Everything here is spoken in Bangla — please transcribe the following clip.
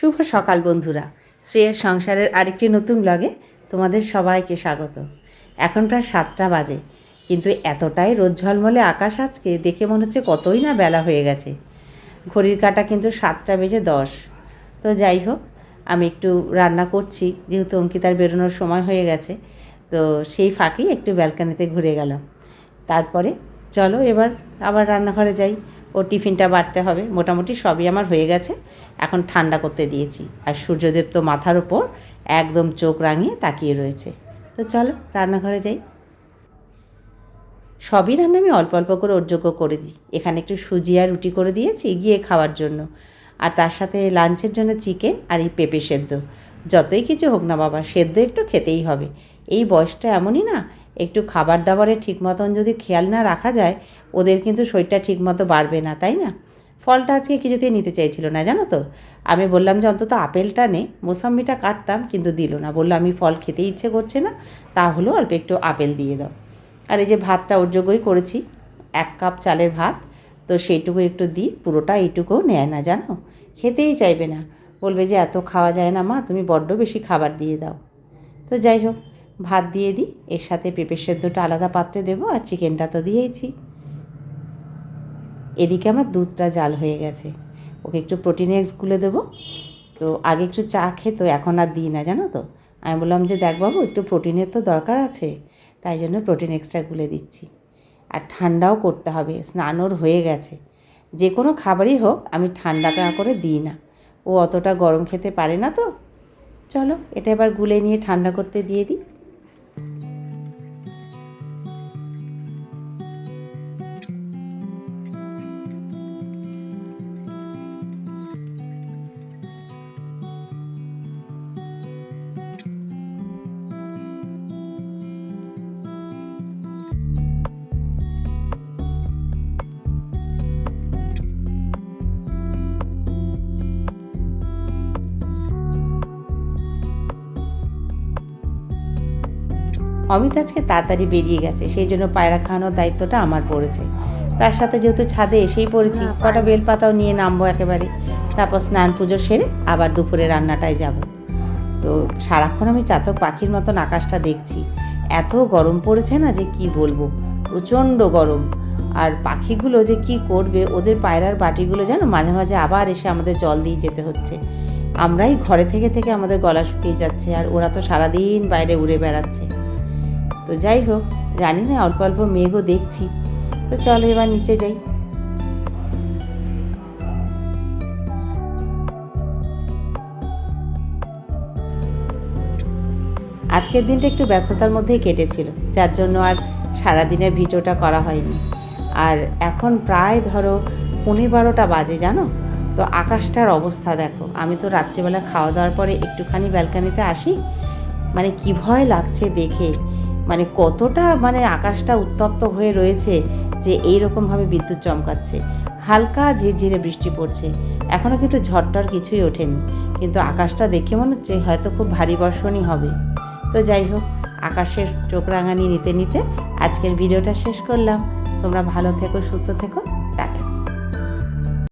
শুভ সকাল বন্ধুরা। শ্রেয়ের সংসারের আরেকটি নতুন ব্লগে তোমাদের সবাইকে স্বাগত। এখন প্রায় সাতটা বাজে, কিন্তু এতটাই রোদ ঝলমলে আকাশ আজকে দেখে মনে হচ্ছে কতই না বেলা হয়ে গেছে। ঘড়ির কাটা কিন্তু সাতটা বেজে দশ। তো যাই হোক, আমি একটু রান্না করছি, যেহেতু অঙ্কিতার বেরোনোর সময় হয়ে গেছে, তো সেই ফাঁকেই একটু ব্যালকানিতে ঘুরে গেলাম। তারপরে চলো এবার আবার রান্নাঘরে যাই। ও টিফিনটা বাড়তে হবে। মোটামুটি সবই আমার হয়ে গেছে। এখন ঠান্ডা করতে দিয়েছি। আর সূর্যদেব তো মাথার ওপর একদম চোখ রাঙিয়ে তাকিয়ে রয়েছে। তো চলো, রান্নাঘরে যাই। সবই রান্না আমি অল্প অল্প করে ওরযোগ্য করে দিই। এখানে একটু সুজি আর রুটি করে দিয়েছি গিয়ে খাওয়ার জন্য। আর তার সাথে লাঞ্চের জন্য চিকেন আর এই পেঁপে সেদ্ধ। যতই কিছু হোক না বাবা, সেদ্ধ একটু খেতেই হবে। এই বয়সটা এমনই না একটু খাবার দাবারে ঠিক মতন যদি খেয়াল না রাখা যায়, ওদের কিন্তু শরীরটা ঠিক মতো বাড়বে না, তাই না? ফলটা আজকে কিছুতেই নিতে চাইছিল না, জানো তো? আমি বললাম যে অন্তত আপেলটা নে, মোসাম্বিটা কাটতাম কিন্তু দিল না। বলল, আমি ফল খেতে ইচ্ছে করছে না তাহলেও অল্প একটু আপেল দিয়ে দাও। আর এই যে ভাতটা ওর যোগ্যই করেছি, এক কাপ চালের ভাত, তো সেইটুকু একটু দিই পুরোটা এইটুকুও নেয় না, জানো? খেতেই চাইবে না। বলবে যে, এত খাওয়া যায় না মা, তুমি বড্ড বেশি খাবার দিয়ে দাও। তো যাই হোক ভাত দিয়ে দিই, এর সাথে পেঁপে সেদ্ধটা আলাদা পাত্রে দেবো আর চিকেনটা তো দিয়েইছি। এদিকে আমার দুধটা জাল হয়ে গেছে। ওকে একটু প্রোটিন এগস গুলে দেবো। তো আগে একটু চা খেত এখন আর দিই না, জানো তো? আমি বললাম যে, দেখ বাবু, একটু প্রোটিনের তো দরকার আছে, তাই জন্য প্রোটিন এক্সট্রা গুলে দিচ্ছি। আর ঠান্ডাও করতে হবে স্নানর হয়ে গেছে। যে কোনো খাবারই হোক, আমি ঠান্ডা না করে দিই না। ও অতটা গরম খেতে পারে না তো? চলো, এটা এবার গুলে নিয়ে ঠান্ডা করতে দিয়ে দিই। অমিত আজকে তাড়াতাড়ি বেরিয়ে গেছে সেই জন্য পায়রা খাওয়ানোর দায়িত্বটা আমার পড়েছে। তার সাথে যেহেতু ছাদে এসেই পড়েছি কটা বেলপাতাও নিয়ে নামবো একেবারে। তারপর স্নান পুজো সেরে আবার দুপুরে রান্নাটায় যাব। তো সারাক্ষণ আমি চাতক পাখির মতন আকাশটা দেখছি। এত গরম পড়েছে না যে কি বলব? প্রচণ্ড গরম। আর পাখিগুলো যে কি করবে ওদের পায়রার বাটিগুলো যেন মাঝে মাঝে আবার এসে আমাদের জল দিয়ে যেতে হচ্ছে। আমরাই ঘরে থেকে থেকে আমাদের গলা শুকিয়ে যাচ্ছে আর ওরা তো সারাদিন বাইরে উড়ে বেড়াচ্ছে। তো যাই হোক, জানি না, অল্প অল্প মেঘও দেখছি। তো চলো এবার নিচে যাই। আজকের দিনটা একটু ব্যস্ততার মধ্যেই কেটেছিল, যার জন্য আর সারাদিনের ভিডিওটা করা হয়নি। আর এখন প্রায় ধরো পনেরো বারোটা বাজে, জানো? তো আকাশটার অবস্থা দেখো। আমি তো রাত্রিবেলা খাওয়া দাওয়ার পরে একটুখানি ব্যালকানিতে আসি। মানে কি ভয় লাগছে দেখে। মানে কতটা মানে আকাশটা উত্তপ্ত হয়ে রয়েছে যে এই রকমভাবে বিদ্যুৎ চমকাচ্ছে। হালকা ঝিরঝিরে বৃষ্টি পড়ছে। এখনও কিন্তু ঝড়টার কিছুই ওঠেনি। কিন্তু আকাশটা দেখে মনে হচ্ছে হয়তো খুব ভারী বর্ষণই হবে। তো যাই হোক, আকাশের চোখ রাঙানি নিতে নিতে আজকের ভিডিওটা শেষ করলাম। তোমরা ভালো থেকো, সুস্থ থেকো।